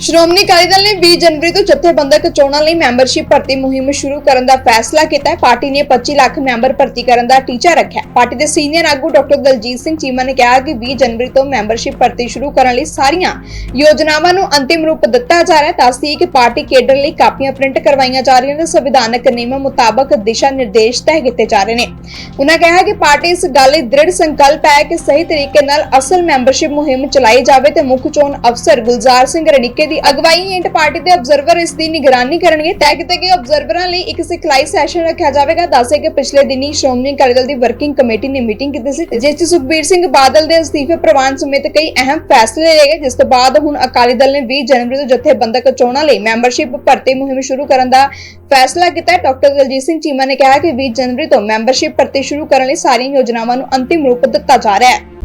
ਸ਼੍ਰੋਮਣੀ ਅਕਾਲੀ ਦਲ ਨੇ 20 ਜਨਵਰੀ ਤੋਂ ਜਥੇਬੰਦਕ ਚੋਣਾਂ ਲਈ ਮੈਂਬਰਸ਼ਿਪ ਭਰਤੀ ਮੁਹਿੰਮ ਸ਼ੁਰੂ ਕਰਨ ਦਾ ਫੈਸਲਾ ਕੀਤਾ ਹੈ। ਪਾਰਟੀ ਨੇ 25 ਲੱਖ ਮੈਂਬਰ ਭਰਤੀ ਕਰਨ ਦਾ ਟੀਚਾ ਰੱਖਿਆ ਹੈ। ਪਾਰਟੀ ਦੇ ਸੀਨੀਅਰ ਆਗੂ ਡਾਕਟਰ ਦਲਜੀਤ ਸਿੰਘ ਚੀਮਾ ਨੇ ਕਿਹਾ ਕਿ 20 ਜਨਵਰੀ ਤੋਂ ਮੈਂਬਰਸ਼ਿਪ ਭਰਤੀ ਸ਼ੁਰੂ ਕਰਨ ਲਈ ਸਾਰੀਆਂ ਯੋਜਨਾਵਾਂ ਨੂੰ ਅੰਤਿਮ ਰੂਪ ਦਿੱਤਾ ਜਾ ਰਿਹਾ ਹੈ। ਦੱਸਦੀ ਹੈ ਕਿ ਪਾਰਟੀ ਕੇਡਰ ਲਈ ਕਾਪੀਆਂ ਪ੍ਰਿੰਟ ਕਰਵਾਈਆਂ ਜਾ ਰਹੀਆਂ ਨੇ। ਸੰਵਿਧਾਨਕ ਨਿਯਮਾਂ ਮੁਤਾਬਕ ਦਿਸ਼ਾ ਨਿਰਦੇਸ਼ ਤੈਅ ਕੀਤੇ ਜਾ ਰਹੇ ਨੇ। ਉਹਨਾਂ ਕਿਹਾ ਕਿ ਪਾਰਟੀ ਇਸ ਗੱਲ ਲਈ ਦ੍ਰਿੜ ਸੰਕਲਪ ਹੈ ਕਿ ਸਹੀ ਤਰੀਕੇ ਨਾਲ ਅਸਲ ਮੈਂਬਰਸ਼ਿਪ ਮੁਹਿੰਮ ਚਲਾਈ ਜਾਵੇ ਤੇ ਮੁੱਖ ਚੋਣ ਅਫਸਰ ਗੁਲਜ਼ਾਰ ਸਿੰਘ ਰਣੀਕੇ ਦੀ ਅਗਵਾਈ ਹੇਠ ਪਾਰਟੀ ਦੇ ਅਬਜ਼ਰਵਰ ਇਸ ਦੀ ਨਿਗਰਾਨੀ ਕਰਨਗੇ। ਤੈਅ ਕੀਤੇ ਗਏ ਅਬਜ਼ਰਵਰਾਂ ਲਈ ਇੱਕ ਸਿਖਲਾਈ ਸੈਸ਼ਨ ਰੱਖਿਆ ਜਾਵੇਗਾ। ਦੱਸੇ ਕਿ ਪਿਛਲੇ ਦਿਨੀ ਸ਼੍ਰੋਮਣੀ ਅਕਾਲੀ ਦਲ ਦੀ ਵਰਕਿੰਗ ਕਮੇਟੀ ਨੇ ਮੀਟਿੰਗ ਕੀਤੀ ਸੀ, ਜਿਸ 'ਚ ਸੁਖਬੀਰ ਸਿੰਘ ਬਾਦਲ ਦੇ ਅਸਤੀਫੇ ਪ੍ਰਵਾਨ ਸਮੇਤ ਕਈ ਅਹਿਮ ਫੈਸਲੇ ਲਏ ਗਏ, ਜਿਸ ਤੋਂ ਬਾਅਦ ਹੁਣ ਅਕਾਲੀ ਦਲ ਨੇ 20 ਜਨਵਰੀ ਤੋਂ ਜਥੇਬੰਦਕ ਚੋਣਾਂ ਲਈ ਮੈਂਬਰਸ਼ਿਪ ਭਰਤੀ ਮੁਹਿੰਮ ਸ਼ੁਰੂ ਕਰਨ ਦਾ ਫੈਸਲਾ ਕੀਤਾ। ਹੈ ਡਾਕਟਰ ਦਲਜੀਤ ਸਿੰਘ ਚੀਮਾ ਨੇ ਕਿਹਾ ਕਿ 20 ਜਨਵਰੀ ਤੋਂ ਮੈਂਬਰਸ਼ਿਪ ਭਰਤੀ ਸ਼ੁਰੂ ਕਰਨ ਲਈ ਸਾਰੀਆਂ ਯੋਜਨਾਵਾਂ ਨੂੰ ਅੰਤਿਮ ਰੂਪ ਦਿੱਤਾ ਜਾ ਰਿਹਾ ਹੈ।